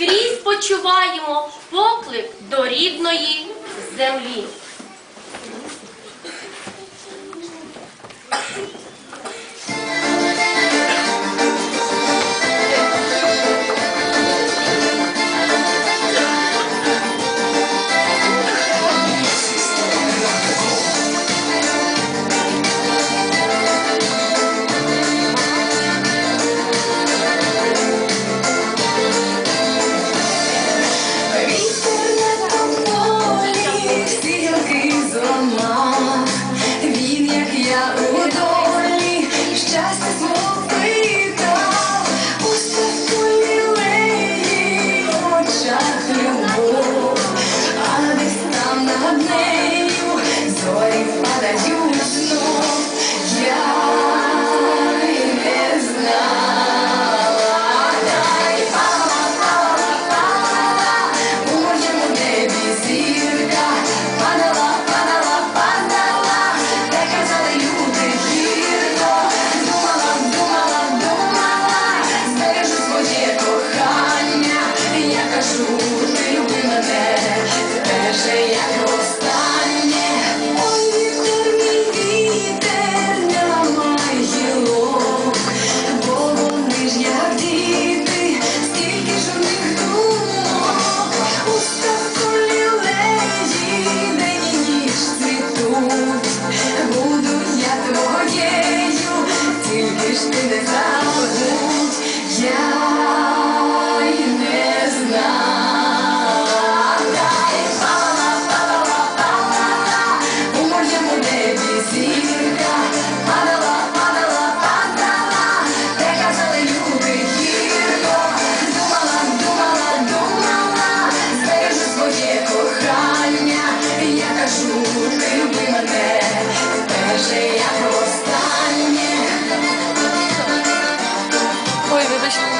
скрізь почуваємо поклик до рідної землі. just everybody.